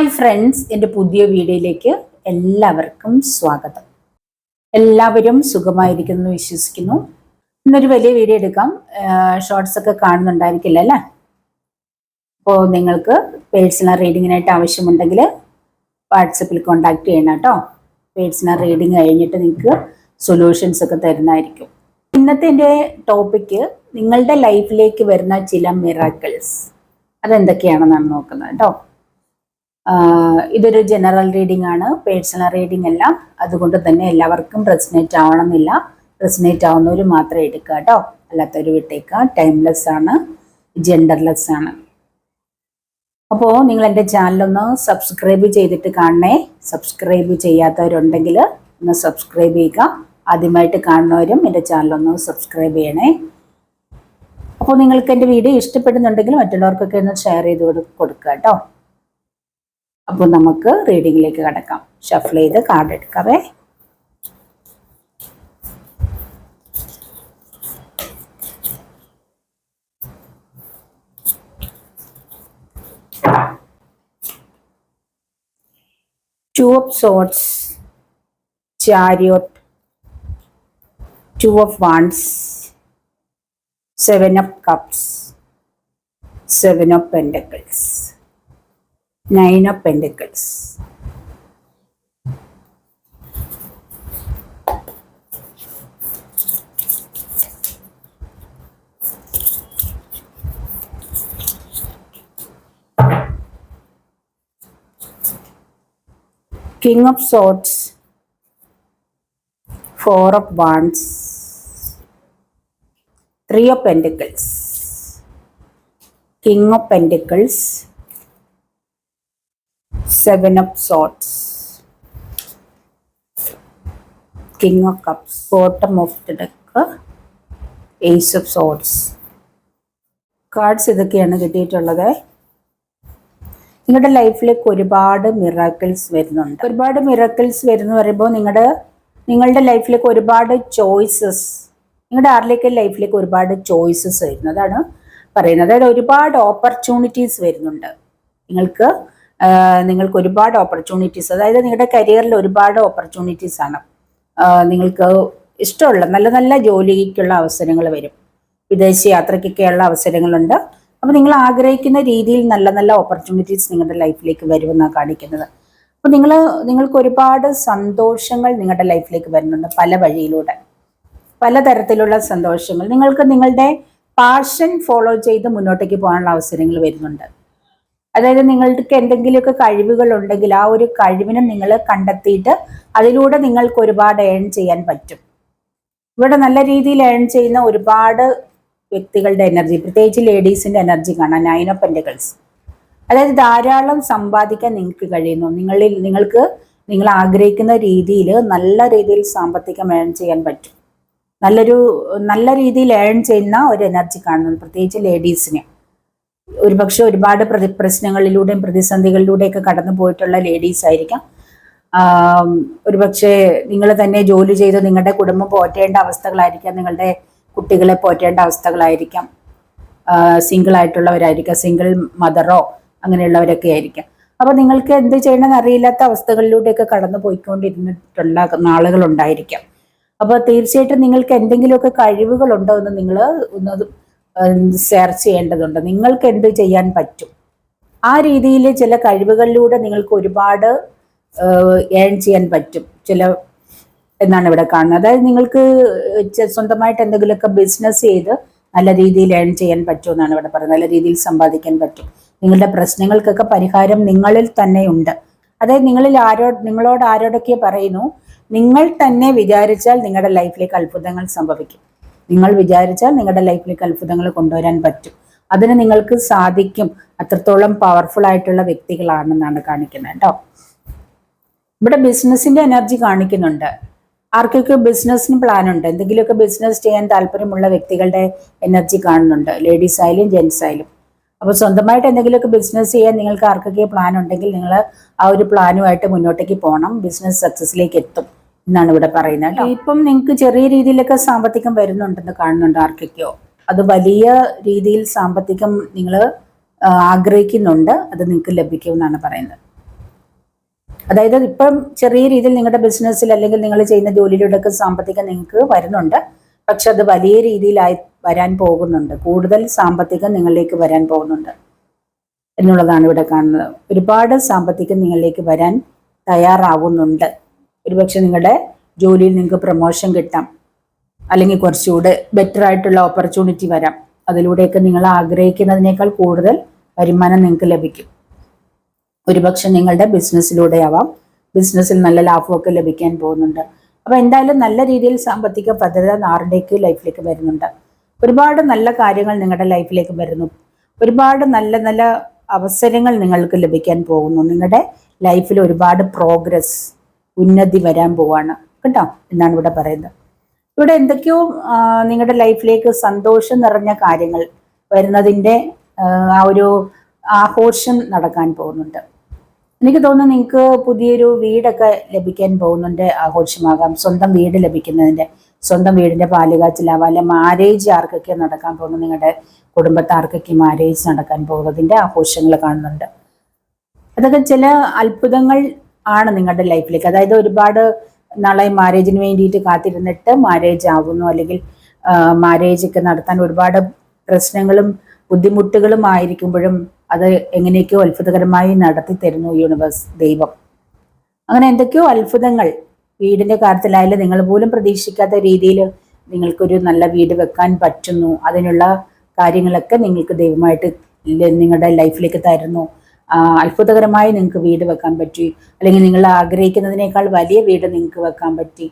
Hi friends എൻ്റെ പുതിയ വീഡിയോയിലേക്ക് എല്ലാവർക്കും സ്വാഗതം എല്ലാവരും സുഖമായിരിക്കുന്നു എന്ന് വിശ്വസിക്കുന്നു ഇന്നൊരു വലിയ വീഡിയോ എടുക്കാം ഷോർട്സ് ഒക്കെ കാണുന്നുണ്ടായിരിക്കില്ല അല്ലേ അപ്പോൾ നിങ്ങൾക്ക് പേഴ്സണൽ റീഡിങ്ങിനായിട്ട് ആവശ്യമുണ്ടെങ്കിൽ വാട്സപ്പിൽ കോണ്ടാക്ട് ചെയ്യണം കേട്ടോ പേഴ്സണൽ റീഡിങ് കഴിഞ്ഞിട്ട് നിങ്ങൾക്ക് സൊല്യൂഷൻസ് ഒക്കെ തരുന്നതായിരിക്കും ഇന്നത്തെ എൻ്റെ ടോപ്പിക്ക് നിങ്ങളുടെ ലൈഫിലേക്ക് വരുന്ന ചില മിറാക്കിൾസ് അതെന്തൊക്കെയാണെന്നാണ് നോക്കുന്നത് കേട്ടോ ഇതൊരു ജനറൽ റീഡിംഗ് ആണ് പേഴ്സണൽ റീഡിംഗ് അല്ല അതുകൊണ്ട് തന്നെ എല്ലാവർക്കും റെസിനേറ്റ് ആവണമെന്നില്ല റെസിനേറ്റ് ആവുന്നവർ മാത്രം എടുക്കുക കേട്ടോ അല്ലാത്തവർ വിട്ടേക്കുക ടൈംലെസ് ആണ് ജെൻഡർലെസ് ആണ് അപ്പോൾ നിങ്ങൾ എൻ്റെ ചാനലൊന്ന് സബ്സ്ക്രൈബ് ചെയ്തിട്ട് കാണണേ സബ്സ്ക്രൈബ് ചെയ്യാത്തവരുണ്ടെങ്കിൽ ഒന്ന് സബ്സ്ക്രൈബ് ചെയ്യുക ആദ്യമായിട്ട് കാണുന്നവരും എൻ്റെ ചാനലൊന്ന് സബ്സ്ക്രൈബ് ചെയ്യണേ അപ്പോൾ നിങ്ങൾക്ക് എൻ്റെ വീഡിയോ ഇഷ്ടപ്പെടുന്നുണ്ടെങ്കിൽ മറ്റുള്ളവർക്കൊക്കെ ഒന്ന് ഷെയർ ചെയ്ത് കൊടുക്കുക കേട്ടോ അപ്പോൾ നമുക്ക് റീഡിങ്ങിലേക്ക് കടക്കാം ഷഫിൾ ചെയ്ത് card എടുക്കാവേ two of swords chariot two of wands seven of cups seven of pentacles Nine of Pentacles. King of Swords, Four of Wands, Three of Pentacles, King of Pentacles, seven of swords king of cups bottom of the deck ace of swords cards ഇതൊക്കെയാണ് കിട്ടിയിട്ടുള്ളത് നിങ്ങളുടെ ലൈഫിലേക്ക് ഒരുപാട് miracles വരുന്നുണ്ട് ഒരുപാട് miracles വരുന്നു പറയുമ്പോൾ നിങ്ങളുടെ നിങ്ങളുടെ ലൈഫിലേക്ക് ഒരുപാട് ചോയ്സസ് നിങ്ങളുടെ ആരിലേക്ക് ലൈഫിലേക്ക് ഒരുപാട് ചോയ്സസ് വരുന്നു അതാണ് പറയുന്നത് അതായത് ഒരുപാട് ഓപ്പർച്യൂണിറ്റീസ് വരുന്നുണ്ട് നിങ്ങൾക്ക് നിങ്ങൾക്ക് ഒരുപാട് ഓപ്പർച്യൂണിറ്റീസ് അതായത് നിങ്ങളുടെ കരിയറിൽ ഒരുപാട് ഓപ്പർച്യൂണിറ്റീസ് ആണ് നിങ്ങൾക്ക് ഇഷ്ടമുള്ള നല്ല നല്ല ജോലിക്കുള്ള അവസരങ്ങൾ വരും വിദേശ യാത്രയ്ക്കൊക്കെയുള്ള അവസരങ്ങളുണ്ട് അപ്പോൾ നിങ്ങൾ ആഗ്രഹിക്കുന്ന രീതിയിൽ നല്ല നല്ല ഓപ്പർച്യൂണിറ്റീസ് നിങ്ങളുടെ ലൈഫിലേക്ക് വരുമെന്നാണ് കാണിക്കുന്നത് അപ്പോൾ നിങ്ങൾ നിങ്ങൾക്ക് ഒരുപാട് സന്തോഷങ്ങൾ നിങ്ങളുടെ ലൈഫിലേക്ക് വരുന്നുണ്ട് പല വഴിയിലൂടെ പലതരത്തിലുള്ള സന്തോഷങ്ങൾ നിങ്ങൾക്ക് നിങ്ങളുടെ പാഷൻ ഫോളോ ചെയ്ത് മുന്നോട്ടേക്ക് പോകാനുള്ള അവസരങ്ങൾ വരുന്നുണ്ട് അതായത് നിങ്ങൾക്ക് എന്തെങ്കിലുമൊക്കെ കഴിവുകൾ ഉണ്ടെങ്കിൽ ആ ഒരു കഴിവിനെ നിങ്ങൾ കണ്ടെത്തിയിട്ട് അതിലൂടെ നിങ്ങൾക്ക് ഒരുപാട് ഏൺ ചെയ്യാൻ പറ്റും ഇവിടെ നല്ല രീതിയിൽ ഏൺ ചെയ്യുന്ന ഒരുപാട് വ്യക്തികളുടെ എനർജി പ്രത്യേകിച്ച് ലേഡീസിന്റെ എനർജി കാണാം നയൻ ഓഫ് അതായത് ധാരാളം സമ്പാദിക്കാൻ നിങ്ങൾക്ക് കഴിയുന്നു നിങ്ങളിൽ നിങ്ങൾക്ക് നിങ്ങൾ ആഗ്രഹിക്കുന്ന രീതിയിൽ നല്ല രീതിയിൽ സാമ്പത്തികം ഏൺ ചെയ്യാൻ പറ്റും നല്ലൊരു നല്ല രീതിയിൽ ഏൺ ചെയ്യുന്ന ഒരു എനർജി കാണുന്നു പ്രത്യേകിച്ച് ലേഡീസിനെ ഒരുപക്ഷെ ഒരുപാട് പ്രതി പ്രശ്നങ്ങളിലൂടെയും പ്രതിസന്ധികളിലൂടെയൊക്കെ കടന്നു പോയിട്ടുള്ള ലേഡീസ് ആയിരിക്കാം ഒരുപക്ഷെ നിങ്ങൾ തന്നെ ജോലി ചെയ്ത് നിങ്ങളുടെ കുടുംബം പോറ്റേണ്ട അവസ്ഥകളായിരിക്കാം നിങ്ങളുടെ കുട്ടികളെ പോറ്റേണ്ട അവസ്ഥകളായിരിക്കാം സിംഗിൾ ആയിട്ടുള്ളവരായിരിക്കാം സിംഗിൾ മദറോ അങ്ങനെയുള്ളവരൊക്കെ ആയിരിക്കാം അപ്പോൾ നിങ്ങൾക്ക് എന്ത് ചെയ്യണമെന്ന് അറിയില്ലാത്ത അവസ്ഥകളിലൂടെയൊക്കെ കടന്നു പോയിക്കൊണ്ടിരുന്നിട്ടുള്ള ഉണ്ടായിരിക്കാം അപ്പോൾ തീർച്ചയായിട്ടും നിങ്ങൾക്ക് എന്തെങ്കിലുമൊക്കെ കഴിവുകളുണ്ടോ എന്ന് നിങ്ങൾ ഒന്ന് സെർച്ച് ചെയ്യേണ്ടതുണ്ട് നിങ്ങൾക്ക് എന്ത് ചെയ്യാൻ പറ്റും ആ രീതിയിൽ ചില കഴിവുകളിലൂടെ നിങ്ങൾക്ക് ഒരുപാട് ഏൺ ചെയ്യാൻ പറ്റും ചില എന്നാണ് ഇവിടെ കാണുന്നത് അതായത് നിങ്ങൾക്ക് സ്വന്തമായിട്ട് എന്തെങ്കിലുമൊക്കെ ബിസിനസ് ചെയ്ത് നല്ല രീതിയിൽ ഏൺ ചെയ്യാൻ പറ്റും എന്നാണ് ഇവിടെ പറയുന്നത് നല്ല രീതിയിൽ സമ്പാദിക്കാൻ പറ്റും നിങ്ങളുടെ പ്രശ്നങ്ങൾക്കൊക്കെ പരിഹാരം നിങ്ങളിൽ തന്നെ ഉണ്ട് അതായത് നിങ്ങളിൽ ആരോ നിങ്ങളോട് ആരോടൊക്കെ പറയുന്നു നിങ്ങൾ തന്നെ വിചാരിച്ചാൽ നിങ്ങളുടെ ലൈഫിലേക്ക് അത്ഭുതങ്ങൾ സംഭവിക്കും നിങ്ങൾ വിചാരിച്ചാൽ നിങ്ങളുടെ ലൈഫിലേക്ക് അത്ഭുതങ്ങൾ കൊണ്ടുവരാൻ പറ്റും അതിന് നിങ്ങൾക്ക് സാധിക്കും അത്രത്തോളം പവർഫുൾ ആയിട്ടുള്ള വ്യക്തികളാണെന്നാണ് കാണിക്കുന്നത് കേട്ടോ ഇവിടെ ബിസിനസ്സിന്റെ എനർജി കാണിക്കുന്നുണ്ട് ആർക്കൊക്കെ ബിസിനസ്സിന് പ്ലാൻ ഉണ്ട് എന്തെങ്കിലുമൊക്കെ ബിസിനസ് ചെയ്യാൻ താല്പര്യമുള്ള വ്യക്തികളുടെ എനർജി കാണുന്നുണ്ട് ലേഡീസ് ആയാലും ജെൻസ് ആയാലും അപ്പോൾ സ്വന്തമായിട്ട് എന്തെങ്കിലുമൊക്കെ ബിസിനസ് ചെയ്യാൻ നിങ്ങൾക്ക് ആർക്കൊക്കെ പ്ലാൻ ഉണ്ടെങ്കിൽ നിങ്ങൾ ആ ഒരു പ്ലാനുമായിട്ട് മുന്നോട്ടേക്ക് പോകണം ബിസിനസ് സക്സസ്സിലേക്ക് എത്തും എന്നാണ് ഇവിടെ പറയുന്നത് ഇപ്പം നിങ്ങൾക്ക് ചെറിയ രീതിയിലൊക്കെ സാമ്പത്തികം വരുന്നുണ്ടെന്ന് കാണുന്നുണ്ട് ആർക്കൊക്കെയോ അത് വലിയ രീതിയിൽ സാമ്പത്തികം നിങ്ങൾ ആഗ്രഹിക്കുന്നുണ്ട് അത് നിങ്ങൾക്ക് ലഭിക്കുമെന്നാണ് പറയുന്നത് അതായത് ഇപ്പം ചെറിയ രീതിയിൽ നിങ്ങളുടെ ബിസിനസ്സിൽ അല്ലെങ്കിൽ നിങ്ങൾ ചെയ്യുന്ന ജോലിയിലൂടെയൊക്കെ സാമ്പത്തികം നിങ്ങൾക്ക് വരുന്നുണ്ട് പക്ഷെ അത് വലിയ രീതിയിലായി വരാൻ പോകുന്നുണ്ട് കൂടുതൽ സാമ്പത്തികം നിങ്ങളിലേക്ക് വരാൻ പോകുന്നുണ്ട് എന്നുള്ളതാണ് ഇവിടെ കാണുന്നത് ഒരുപാട് സാമ്പത്തികം നിങ്ങളിലേക്ക് വരാൻ തയ്യാറാവുന്നുണ്ട് ഒരുപക്ഷെ നിങ്ങളുടെ ജോലിയിൽ നിങ്ങൾക്ക് പ്രൊമോഷൻ കിട്ടാം അല്ലെങ്കിൽ കുറച്ചുകൂടെ ബെറ്റർ ആയിട്ടുള്ള ഓപ്പർച്യൂണിറ്റി വരാം അതിലൂടെയൊക്കെ നിങ്ങൾ ആഗ്രഹിക്കുന്നതിനേക്കാൾ കൂടുതൽ വരുമാനം നിങ്ങൾക്ക് ലഭിക്കും ഒരുപക്ഷെ നിങ്ങളുടെ ബിസിനസ്സിലൂടെ ആവാം ബിസിനസ്സിൽ നല്ല ലാഭമൊക്കെ ലഭിക്കാൻ പോകുന്നുണ്ട് അപ്പോൾ എന്തായാലും നല്ല രീതിയിൽ സാമ്പത്തിക ഭദ്രത നാറിൻ്റെക്ക് ലൈഫിലേക്ക് വരുന്നുണ്ട് ഒരുപാട് നല്ല കാര്യങ്ങൾ നിങ്ങളുടെ ലൈഫിലേക്ക് വരുന്നു ഒരുപാട് നല്ല നല്ല അവസരങ്ങൾ നിങ്ങൾക്ക് ലഭിക്കാൻ പോകുന്നു നിങ്ങളുടെ ലൈഫിൽ ഒരുപാട് പ്രോഗ്രസ് ഉന്നതി വരാൻ പോവാണ് കേട്ടോ എന്നാണ് ഇവിടെ പറയുന്നത് ഇവിടെ എന്തൊക്കെയോ നിങ്ങളുടെ ലൈഫിലേക്ക് സന്തോഷം നിറഞ്ഞ കാര്യങ്ങൾ വരുന്നതിൻ്റെ ആ ഒരു ആഘോഷം നടക്കാൻ പോകുന്നുണ്ട് എനിക്ക് തോന്നുന്നു നിങ്ങൾക്ക് പുതിയൊരു വീടൊക്കെ ലഭിക്കാൻ പോകുന്നുണ്ട് ആഘോഷമാകാം സ്വന്തം വീട് ലഭിക്കുന്നതിൻ്റെ സ്വന്തം വീടിൻ്റെ പാലുകാച്ചിലാവാം അല്ലെ മാരേജ് ആർക്കൊക്കെ നടക്കാൻ പോകുന്നു നിങ്ങളുടെ കുടുംബത്താർക്കൊക്കെ മാരേജ് നടക്കാൻ പോകുന്നതിൻ്റെ ആഘോഷങ്ങൾ കാണുന്നുണ്ട് അതൊക്കെ ചില അത്ഭുതങ്ങൾ ആണ് നിങ്ങളുടെ ലൈഫിലേക്ക് അതായത് ഒരുപാട് നാളായി മാരേജിന് വേണ്ടിയിട്ട് കാത്തിരുന്നിട്ട് മാരേജ് ആവുന്നു അല്ലെങ്കിൽ മാരേജ് ഒക്കെ നടത്താൻ ഒരുപാട് പ്രശ്നങ്ങളും ബുദ്ധിമുട്ടുകളും ആയിരിക്കുമ്പോഴും അത് എങ്ങനെയൊക്കെയോ അത്ഭുതകരമായി നടത്തി തരുന്നു യൂണിവേഴ്സ് ദൈവം അങ്ങനെ എന്തൊക്കെയോ അത്ഭുതങ്ങൾ വീടിന്റെ കാര്യത്തിലായാലും നിങ്ങൾ പോലും പ്രതീക്ഷിക്കാത്ത രീതിയിൽ നിങ്ങൾക്കൊരു നല്ല വീട് വെക്കാൻ പറ്റുന്നു അതിനുള്ള കാര്യങ്ങളൊക്കെ നിങ്ങൾക്ക് ദൈവമായിട്ട് നിങ്ങളുടെ ലൈഫിലേക്ക് തരുന്നു അത്ഭുതകരമായി നിങ്ങൾക്ക് വീട് വെക്കാൻ പറ്റി അല്ലെങ്കിൽ നിങ്ങൾ ആഗ്രഹിക്കുന്നതിനേക്കാൾ വലിയ വീട് നിങ്ങൾക്ക് വെക്കാൻ പറ്റി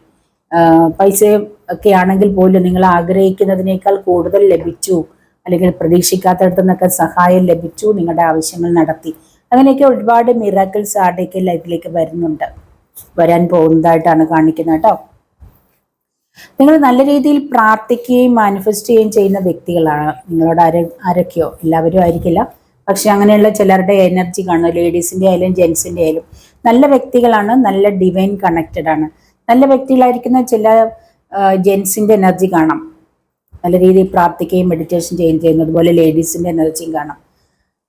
പൈസ ഒക്കെ ആണെങ്കിൽ പോലും നിങ്ങൾ ആഗ്രഹിക്കുന്നതിനേക്കാൾ കൂടുതൽ ലഭിച്ചു അല്ലെങ്കിൽ പ്രതീക്ഷിക്കാത്തടത്തു നിന്നൊക്കെ സഹായം ലഭിച്ചു നിങ്ങളുടെ ആവശ്യങ്ങൾ നടത്തി അങ്ങനെയൊക്കെ ഒരുപാട് മിറാക്കിൾസ് ആരുടെയൊക്കെ ലൈഫിലേക്ക് വരുന്നുണ്ട് വരാൻ പോകുന്നതായിട്ടാണ് കാണിക്കുന്നത് കേട്ടോ നിങ്ങൾ നല്ല രീതിയിൽ പ്രാർത്ഥിക്കുകയും മാനിഫെസ്റ്റ് ചെയ്യുകയും ചെയ്യുന്ന വ്യക്തികളാണ് നിങ്ങളോട് ആരെ ആരൊക്കെയോ എല്ലാവരും ആയിരിക്കില്ല പക്ഷെ അങ്ങനെയുള്ള ചിലരുടെ എനർജി കാണും ലേഡീസിന്റെ ആയാലും ജെൻസിൻ്റെ ആയാലും നല്ല വ്യക്തികളാണ് നല്ല ഡിവൈൻ കണക്റ്റഡ് ആണ് നല്ല വ്യക്തികളായിരിക്കുന്ന ചില ജെൻസിൻ്റെ എനർജി കാണാം നല്ല രീതിയിൽ പ്രാർത്ഥിക്കുകയും മെഡിറ്റേഷൻ ചെയ്യുകയും ചെയ്യുന്നത് പോലെ ലേഡീസിന്റെ എനർജിയും കാണാം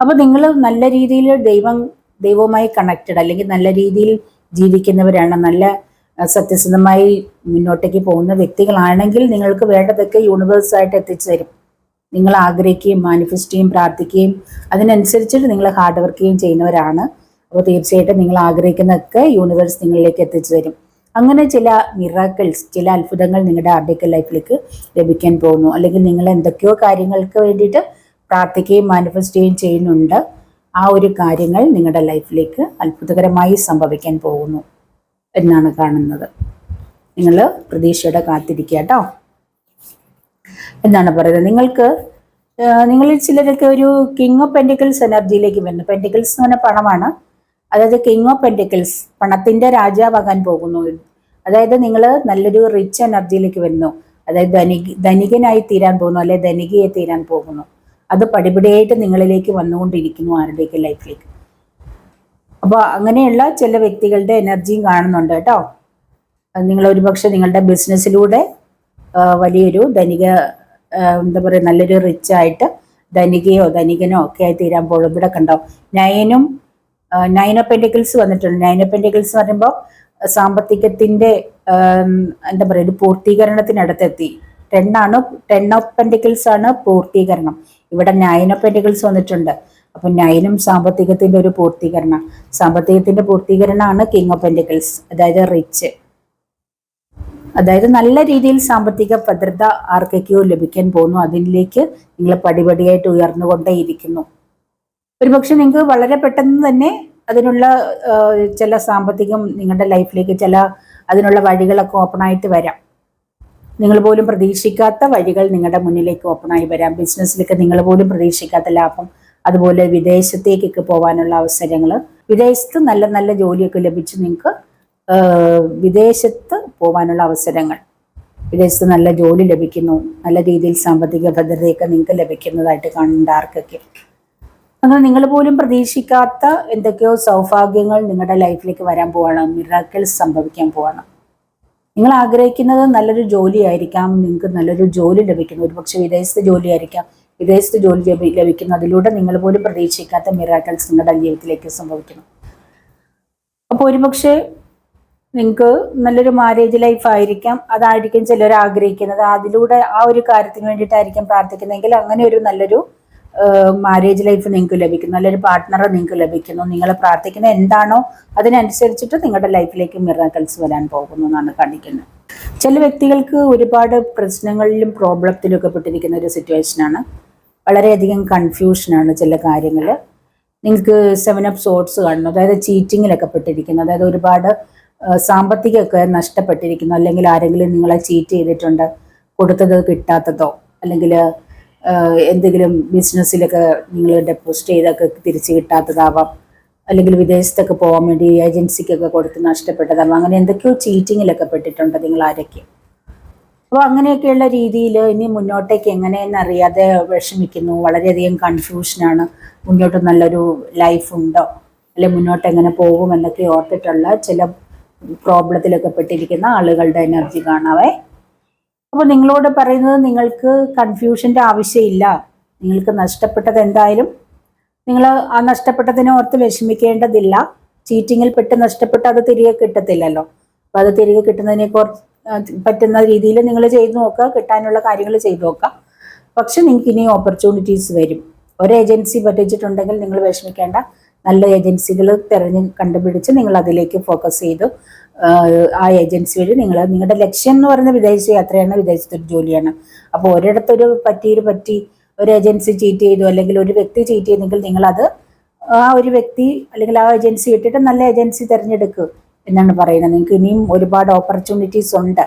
അപ്പോൾ നിങ്ങൾ നല്ല രീതിയിൽ ദൈവം ദൈവവുമായി കണക്റ്റഡ് അല്ലെങ്കിൽ നല്ല രീതിയിൽ ജീവിക്കുന്നവരാണ് നല്ല സത്യസന്ധമായി മുന്നോട്ടേക്ക് പോകുന്ന വ്യക്തികളാണെങ്കിൽ നിങ്ങൾക്ക് വേണ്ടതൊക്കെ യൂണിവേഴ്സായിട്ട് എത്തിച്ചു തരും നിങ്ങൾ ആഗ്രഹിക്കുകയും മാനിഫെസ്റ്റ് ചെയ്യും പ്രാർത്ഥിക്കുകയും അതിനനുസരിച്ചിട്ട് നിങ്ങൾ ഹാർഡ് വർക്ക് ചെയ്യുകയും ചെയ്യുന്നവരാണ് അപ്പോൾ തീർച്ചയായിട്ടും നിങ്ങൾ ആഗ്രഹിക്കുന്നതൊക്കെ യൂണിവേഴ്സ് നിങ്ങളിലേക്ക് എത്തിച്ചു തരും അങ്ങനെ ചില മിറാക്കിൾസ് ചില അത്ഭുതങ്ങൾ നിങ്ങളുടെ ആർഡിക്കൽ ലൈഫിലേക്ക് ലഭിക്കാൻ പോകുന്നു അല്ലെങ്കിൽ നിങ്ങൾ എന്തൊക്കെയോ കാര്യങ്ങൾക്ക് വേണ്ടിയിട്ട് പ്രാർത്ഥിക്കുകയും മാനിഫെസ്റ്റ് ചെയ്യുകയും ചെയ്യുന്നുണ്ട് ആ ഒരു കാര്യങ്ങൾ നിങ്ങളുടെ ലൈഫിലേക്ക് അത്ഭുതകരമായി സംഭവിക്കാൻ പോകുന്നു എന്നാണ് കാണുന്നത് നിങ്ങൾ പ്രതീക്ഷയോടെ കാത്തിരിക്കുക കേട്ടോ എന്നാണ് പറയുന്നത് നിങ്ങൾക്ക് നിങ്ങളിൽ ചിലരൊക്കെ ഒരു കിങ് ഓഫ് പെൻഡിക്കൽസ് എനർജിയിലേക്ക് വരുന്നു പെൻഡിക്കൽസ് എന്ന് പറഞ്ഞാൽ പണമാണ് അതായത് കിങ് ഓഫ് പെൻഡിക്കൽസ് പണത്തിന്റെ രാജാവാകാൻ പോകുന്നു അതായത് നിങ്ങൾ നല്ലൊരു റിച്ച് എനർജിയിലേക്ക് വരുന്നു അതായത് ധനിക ധനികനായി തീരാൻ പോകുന്നു അല്ലെ ധനികയെ തീരാൻ പോകുന്നു അത് പടിപടിയായിട്ട് നിങ്ങളിലേക്ക് വന്നുകൊണ്ടിരിക്കുന്നു ആരുടെയൊക്കെ ലൈഫിലേക്ക് അപ്പോൾ അങ്ങനെയുള്ള ചില വ്യക്തികളുടെ എനർജിയും കാണുന്നുണ്ട് കേട്ടോ നിങ്ങൾ ഒരുപക്ഷെ നിങ്ങളുടെ ബിസിനസ്സിലൂടെ വലിയൊരു ധനിക എന്താ പറയുക നല്ലൊരു റിച്ച് ആയിട്ട് ധനികയോ ധനികനോ ഒക്കെ ആയി തീരാൻ പോകും ഇവിടെ കണ്ടോ നയനും നയൻ ഓഫ് വന്നിട്ടുണ്ട് നയൻ ഓഫ് എന്ന് പറയുമ്പോൾ സാമ്പത്തികത്തിന്റെ എന്താ പറയുക ഒരു പൂർത്തീകരണത്തിനടുത്തെത്തി ടെണ്ണാണ് ടെൻ ഓഫ് ആണ് പൂർത്തീകരണം ഇവിടെ നയൻ ഓഫ് വന്നിട്ടുണ്ട് അപ്പം നയനും സാമ്പത്തികത്തിന്റെ ഒരു പൂർത്തീകരണം സാമ്പത്തികത്തിന്റെ പൂർത്തീകരണമാണ് കിങ് ഓഫ് പെൻറ്റിക്കിൾസ് അതായത് റിച്ച് അതായത് നല്ല രീതിയിൽ സാമ്പത്തിക ഭദ്രത ആർക്കൊക്കെയോ ലഭിക്കാൻ പോകുന്നു അതിലേക്ക് നിങ്ങൾ പടിപടിയായിട്ട് ഉയർന്നുകൊണ്ടേയിരിക്കുന്നു ഒരുപക്ഷെ നിങ്ങൾക്ക് വളരെ പെട്ടെന്ന് തന്നെ അതിനുള്ള ചില സാമ്പത്തികം നിങ്ങളുടെ ലൈഫിലേക്ക് ചില അതിനുള്ള വഴികളൊക്കെ ഓപ്പണായിട്ട് വരാം നിങ്ങൾ പോലും പ്രതീക്ഷിക്കാത്ത വഴികൾ നിങ്ങളുടെ മുന്നിലേക്ക് ഓപ്പണായി വരാം ബിസിനസ്സിലേക്ക് നിങ്ങൾ പോലും പ്രതീക്ഷിക്കാത്ത ലാഭം അതുപോലെ വിദേശത്തേക്കൊക്കെ പോകാനുള്ള അവസരങ്ങൾ വിദേശത്ത് നല്ല നല്ല ജോലിയൊക്കെ ലഭിച്ച് നിങ്ങൾക്ക് വിദേശത്ത് പോകാനുള്ള അവസരങ്ങൾ വിദേശത്ത് നല്ല ജോലി ലഭിക്കുന്നു നല്ല രീതിയിൽ സാമ്പത്തിക ഭദ്രതയൊക്കെ നിങ്ങൾക്ക് ലഭിക്കുന്നതായിട്ട് കാണുന്നുണ്ട് ആർക്കൊക്കെ അങ്ങനെ നിങ്ങൾ പോലും പ്രതീക്ഷിക്കാത്ത എന്തൊക്കെയോ സൗഭാഗ്യങ്ങൾ നിങ്ങളുടെ ലൈഫിലേക്ക് വരാൻ പോവാണ് മിറാക്കിൾസ് സംഭവിക്കാൻ പോവാണ് നിങ്ങൾ ആഗ്രഹിക്കുന്നത് നല്ലൊരു ആയിരിക്കാം നിങ്ങൾക്ക് നല്ലൊരു ജോലി ലഭിക്കുന്നു ഒരുപക്ഷെ വിദേശത്ത് ആയിരിക്കാം വിദേശത്ത് ജോലി ലഭിക്കുന്നു അതിലൂടെ നിങ്ങൾ പോലും പ്രതീക്ഷിക്കാത്ത മിറാക്കിൾസ് നിങ്ങളുടെ ജീവിതത്തിലേക്ക് സംഭവിക്കുന്നു അപ്പോൾ ഒരുപക്ഷെ നിങ്ങൾക്ക് നല്ലൊരു മാരേജ് ലൈഫ് ആയിരിക്കാം അതായിരിക്കും ചിലർ ആഗ്രഹിക്കുന്നത് അതിലൂടെ ആ ഒരു കാര്യത്തിന് വേണ്ടിയിട്ടായിരിക്കും പ്രാർത്ഥിക്കുന്നതെങ്കിൽ അങ്ങനെ ഒരു നല്ലൊരു മാരേജ് ലൈഫ് നിങ്ങൾക്ക് ലഭിക്കുന്നു നല്ലൊരു പാർട്ട്ണറെ നിങ്ങൾക്ക് ലഭിക്കുന്നു നിങ്ങൾ പ്രാർത്ഥിക്കുന്ന എന്താണോ അതിനനുസരിച്ചിട്ട് നിങ്ങളുടെ ലൈഫിലേക്ക് മിറാക്കൽസ് വരാൻ പോകുന്നു എന്നാണ് കാണിക്കുന്നത് ചില വ്യക്തികൾക്ക് ഒരുപാട് പ്രശ്നങ്ങളിലും പ്രോബ്ലത്തിലും ഒക്കെ പെട്ടിരിക്കുന്ന ഒരു സിറ്റുവേഷനാണ് വളരെയധികം കൺഫ്യൂഷനാണ് ചില കാര്യങ്ങൾ നിങ്ങൾക്ക് സെവൻ അപ്പ് സോട്ട്സ് കാണുന്നു അതായത് ചീറ്റിങ്ങിലൊക്കെ പെട്ടിരിക്കുന്നു അതായത് ഒരുപാട് സാമ്പത്തികമൊക്കെ നഷ്ടപ്പെട്ടിരിക്കുന്നു അല്ലെങ്കിൽ ആരെങ്കിലും നിങ്ങളെ ചീറ്റ് ചെയ്തിട്ടുണ്ട് കൊടുത്തത് കിട്ടാത്തതോ അല്ലെങ്കിൽ എന്തെങ്കിലും ബിസിനസ്സിലൊക്കെ നിങ്ങൾ ഡെപ്പോസിറ്റ് ചെയ്തൊക്കെ തിരിച്ച് കിട്ടാത്തതാവാം അല്ലെങ്കിൽ വിദേശത്തൊക്കെ പോകാൻ വേണ്ടി ഏജൻസിക്കൊക്കെ കൊടുത്ത് നഷ്ടപ്പെട്ടതാവാം അങ്ങനെ എന്തൊക്കെയോ ചീറ്റിങ്ങിലൊക്കെ പെട്ടിട്ടുണ്ട് നിങ്ങൾ ആരൊക്കെ അപ്പോൾ അങ്ങനെയൊക്കെയുള്ള രീതിയിൽ ഇനി മുന്നോട്ടേക്ക് എങ്ങനെയെന്ന് അറിയാതെ വിഷമിക്കുന്നു വളരെയധികം കൺഫ്യൂഷനാണ് മുന്നോട്ട് നല്ലൊരു ലൈഫ് ഉണ്ടോ അല്ലെ മുന്നോട്ട് എങ്ങനെ പോകുമെന്നൊക്കെ ഓർത്തിട്ടുള്ള ചില പ്രോബ്ലത്തിലൊക്കെ പെട്ടിരിക്കുന്ന ആളുകളുടെ എനർജി കാണാവേ അപ്പോൾ നിങ്ങളോട് പറയുന്നത് നിങ്ങൾക്ക് കൺഫ്യൂഷൻ്റെ ആവശ്യമില്ല നിങ്ങൾക്ക് നഷ്ടപ്പെട്ടത് എന്തായാലും നിങ്ങൾ ആ നഷ്ടപ്പെട്ടതിനെ ഓർത്ത് വിഷമിക്കേണ്ടതില്ല ചീറ്റിങ്ങിൽ പെട്ട് നഷ്ടപ്പെട്ട് അത് തിരികെ കിട്ടത്തില്ലല്ലോ അപ്പോൾ അത് തിരികെ കിട്ടുന്നതിനെ പറ്റുന്ന രീതിയിൽ നിങ്ങൾ ചെയ്തു നോക്കുക കിട്ടാനുള്ള കാര്യങ്ങൾ ചെയ്തു നോക്കുക പക്ഷെ നിങ്ങൾക്ക് ഇനി ഓപ്പർച്യൂണിറ്റീസ് വരും ഒരു ഏജൻസി പറ്റിച്ചിട്ടുണ്ടെങ്കിൽ നിങ്ങൾ വിഷമിക്കേണ്ട നല്ല ഏജൻസികൾ തിരഞ്ഞ് കണ്ടുപിടിച്ച് നിങ്ങൾ അതിലേക്ക് ഫോക്കസ് ചെയ്തു ആ ഏജൻസി വഴി നിങ്ങൾ നിങ്ങളുടെ ലക്ഷ്യം എന്ന് പറയുന്ന വിദേശ യാത്രയാണ് വിദേശത്തൊരു ജോലിയാണ് അപ്പോൾ ഒരിടത്തൊരു പറ്റിയൊരു പറ്റി ഒരു ഏജൻസി ചീറ്റ് ചെയ്തു അല്ലെങ്കിൽ ഒരു വ്യക്തി ചീറ്റ് ചെയ്തെങ്കിൽ നിങ്ങളത് ആ ഒരു വ്യക്തി അല്ലെങ്കിൽ ആ ഏജൻസി ഇട്ടിട്ട് നല്ല ഏജൻസി തിരഞ്ഞെടുക്കുക എന്നാണ് പറയുന്നത് നിങ്ങൾക്ക് ഇനിയും ഒരുപാട് ഓപ്പർച്യൂണിറ്റീസ് ഉണ്ട്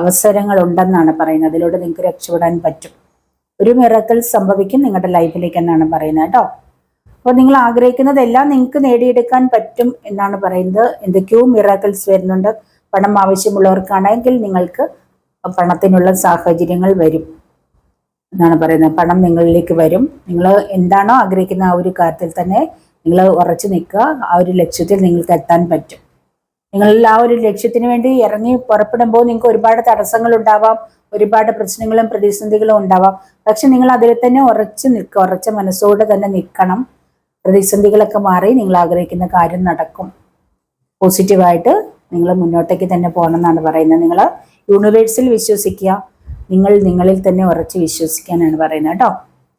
അവസരങ്ങൾ ഉണ്ടെന്നാണ് പറയുന്നത് അതിലൂടെ നിങ്ങൾക്ക് രക്ഷപ്പെടാൻ പറ്റും ഒരു മിറക്കൽ സംഭവിക്കും നിങ്ങളുടെ ലൈഫിലേക്ക് എന്നാണ് പറയുന്നത് കേട്ടോ അപ്പോൾ നിങ്ങൾ ആഗ്രഹിക്കുന്നതെല്ലാം നിങ്ങൾക്ക് നേടിയെടുക്കാൻ പറ്റും എന്നാണ് പറയുന്നത് എന്തൊക്കെയോ മിറാക്കിൾസ് വരുന്നുണ്ട് പണം ആവശ്യമുള്ളവർക്കാണെങ്കിൽ നിങ്ങൾക്ക് പണത്തിനുള്ള സാഹചര്യങ്ങൾ വരും എന്നാണ് പറയുന്നത് പണം നിങ്ങളിലേക്ക് വരും നിങ്ങൾ എന്താണോ ആഗ്രഹിക്കുന്ന ആ ഒരു കാര്യത്തിൽ തന്നെ നിങ്ങൾ ഉറച്ചു നിൽക്കുക ആ ഒരു ലക്ഷ്യത്തിൽ നിങ്ങൾക്ക് എത്താൻ പറ്റും നിങ്ങൾ ആ ഒരു ലക്ഷ്യത്തിന് വേണ്ടി ഇറങ്ങി പുറപ്പെടുമ്പോൾ നിങ്ങൾക്ക് ഒരുപാട് തടസ്സങ്ങൾ ഉണ്ടാവാം ഒരുപാട് പ്രശ്നങ്ങളും പ്രതിസന്ധികളും ഉണ്ടാവാം പക്ഷെ നിങ്ങൾ അതിൽ തന്നെ ഉറച്ചു നിൽക്കുക ഉറച്ച മനസ്സോടെ തന്നെ നിൽക്കണം പ്രതിസന്ധികളൊക്കെ മാറി നിങ്ങൾ ആഗ്രഹിക്കുന്ന കാര്യം നടക്കും പോസിറ്റീവായിട്ട് നിങ്ങൾ മുന്നോട്ടേക്ക് തന്നെ പോകണം എന്നാണ് പറയുന്നത് നിങ്ങൾ യൂണിവേഴ്സിൽ വിശ്വസിക്കുക നിങ്ങൾ നിങ്ങളിൽ തന്നെ ഉറച്ച് വിശ്വസിക്കാനാണ് പറയുന്നത് കേട്ടോ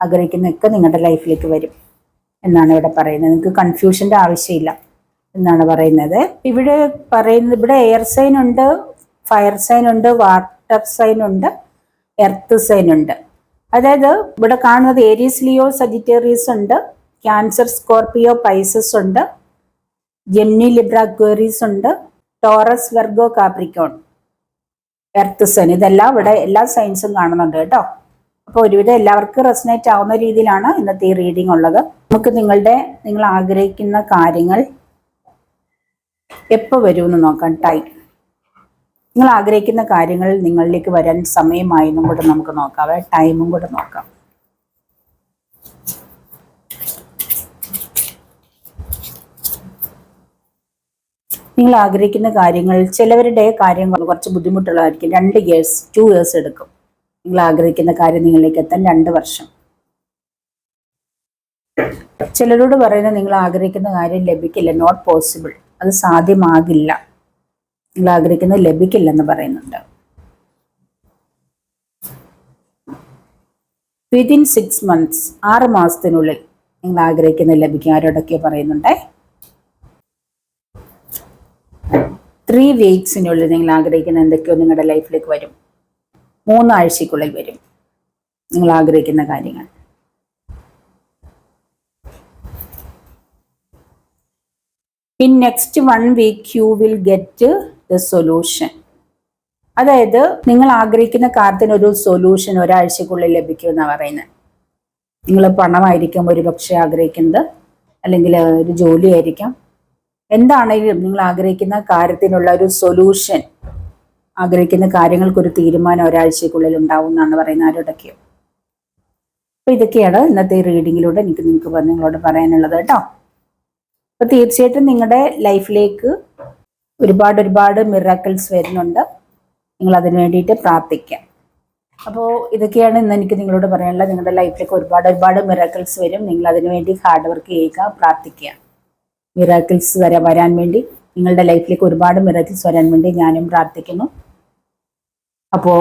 ആഗ്രഹിക്കുന്നതൊക്കെ നിങ്ങളുടെ ലൈഫിലേക്ക് വരും എന്നാണ് ഇവിടെ പറയുന്നത് നിങ്ങൾക്ക് കൺഫ്യൂഷൻ്റെ ആവശ്യമില്ല എന്നാണ് പറയുന്നത് ഇവിടെ പറയുന്നത് ഇവിടെ എയർ സൈൻ ഉണ്ട് ഫയർ സൈൻ ഉണ്ട് വാട്ടർ സൈൻ ഉണ്ട് എർത്ത് സൈൻ ഉണ്ട് അതായത് ഇവിടെ കാണുന്നത് ഏരിയസ് ലിയോ സജിറ്റേറിയസ് ഉണ്ട് ക്യാൻസർ സ്കോർപിയോ പൈസസ് ഉണ്ട് ജെമിനി ലിബ്ര ക്വരീസ് ഉണ്ട് Taurus Virgo Capricorn earth sun ഇതെല്ലാം ഇവിടെ എല്ലാ സയൻസും കാണുന്നുണ്ട് കേട്ടോ അപ്പോൾ ഒരുവിധം എല്ലാവർക്കും റെസനേറ്റ് ആവുന്ന രീതിയിലാണ് ഇന്നത്തെ ഈ റീഡിംഗ് ഉള്ളത് നമുക്ക് നിങ്ങളുടെ നിങ്ങൾ ആഗ്രഹിക്കുന്ന കാര്യങ്ങൾ എപ്പോൾ വരുമെന്ന് നോക്കാം ടൈം നിങ്ങൾ ആഗ്രഹിക്കുന്ന കാര്യങ്ങൾ നിങ്ങളിലേക്ക് വരാൻ സമയമായി കൂടെ നമുക്ക് നോക്കാം ടൈമും കൂടെ നോക്കാം നിങ്ങൾ ആഗ്രഹിക്കുന്ന കാര്യങ്ങൾ ചിലവരുടെ കാര്യങ്ങൾ കുറച്ച് ബുദ്ധിമുട്ടുള്ളതായിരിക്കും രണ്ട് ഇയേഴ്സ് ടു ഇയേഴ്സ് എടുക്കും നിങ്ങൾ ആഗ്രഹിക്കുന്ന കാര്യം നിങ്ങളിലേക്ക് എത്താൻ രണ്ട് വർഷം ചിലരോട് പറയുന്നത് നിങ്ങൾ ആഗ്രഹിക്കുന്ന കാര്യം ലഭിക്കില്ല നോട്ട് പോസിബിൾ അത് സാധ്യമാകില്ല നിങ്ങൾ ആഗ്രഹിക്കുന്നത് ലഭിക്കില്ല എന്ന് പറയുന്നുണ്ട് വിതിൻ സിക്സ് മന്ത്സ് ആറ് മാസത്തിനുള്ളിൽ നിങ്ങൾ ആഗ്രഹിക്കുന്നത് ലഭിക്കും ആരോടൊക്കെ പറയുന്നുണ്ടേ ത്രീ വീക്സിനുള്ളിൽ നിങ്ങൾ ആഗ്രഹിക്കുന്ന എന്തൊക്കെയോ നിങ്ങളുടെ ലൈഫിലേക്ക് വരും മൂന്നാഴ്ചക്കുള്ളിൽ വരും നിങ്ങൾ ആഗ്രഹിക്കുന്ന കാര്യങ്ങൾ in next one week you will get the solution അതായത് നിങ്ങൾ ആഗ്രഹിക്കുന്ന കാര്യത്തിന് ഒരു സൊല്യൂഷൻ ഒരാഴ്ചക്കുള്ളിൽ ലഭിക്കുമെന്നാണ് പറയുന്നത് നിങ്ങൾ പണമായിരിക്കും ഒരുപക്ഷെ ആഗ്രഹിക്കുന്നത് അല്ലെങ്കിൽ ഒരു ജോലിയായിരിക്കാം എന്താണെങ്കിലും നിങ്ങൾ ആഗ്രഹിക്കുന്ന കാര്യത്തിനുള്ള ഒരു സൊല്യൂഷൻ ആഗ്രഹിക്കുന്ന കാര്യങ്ങൾക്കൊരു തീരുമാനം ഒരാഴ്ചക്കുള്ളിൽ ഉണ്ടാവും എന്നാണ് പറയുന്നത് ആരോടൊക്കെയോ അപ്പോൾ ഇതൊക്കെയാണ് ഇന്നത്തെ റീഡിങ്ങിലൂടെ എനിക്ക് നിങ്ങൾക്ക് നിങ്ങളോട് പറയാനുള്ളത് കേട്ടോ അപ്പോൾ തീർച്ചയായിട്ടും നിങ്ങളുടെ ലൈഫിലേക്ക് ഒരുപാട് ഒരുപാട് മിറാക്കിൾസ് വരുന്നുണ്ട് നിങ്ങൾ അതിന് വേണ്ടിയിട്ട് പ്രാർത്ഥിക്കാം അപ്പോൾ ഇതൊക്കെയാണ് ഇന്ന് എനിക്ക് നിങ്ങളോട് പറയാനുള്ളത് നിങ്ങളുടെ ലൈഫിലേക്ക് ഒരുപാട് ഒരുപാട് മിറാക്കിൾസ് വരും നിങ്ങൾ അതിനു വേണ്ടി ഹാർഡ് വർക്ക് ചെയ്യുക പ്രാർത്ഥിക്കുക മിറാക്കിൾസ് വരെ വരാൻ വേണ്ടി നിങ്ങളുടെ ലൈഫിലേക്ക് ഒരുപാട് മിറാക്കിൾസ് വരാൻ വേണ്ടി ഞാനും പ്രാർത്ഥിക്കുന്നു അപ്പോൾ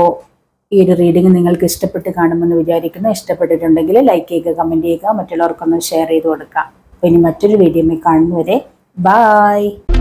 ഈ ഒരു റീഡിംഗ് നിങ്ങൾക്ക് ഇഷ്ടപ്പെട്ട് കാണുമെന്ന് വിചാരിക്കുന്നു ഇഷ്ടപ്പെട്ടിട്ടുണ്ടെങ്കിൽ ലൈക്ക് ചെയ്യുക കമൻറ്റ് ചെയ്യുക മറ്റുള്ളവർക്കൊന്ന് ഷെയർ ചെയ്ത് കൊടുക്കുക അപ്പോൾ ഇനി മറ്റൊരു വീഡിയോയിൽ കാണുന്നവരെ ബായ്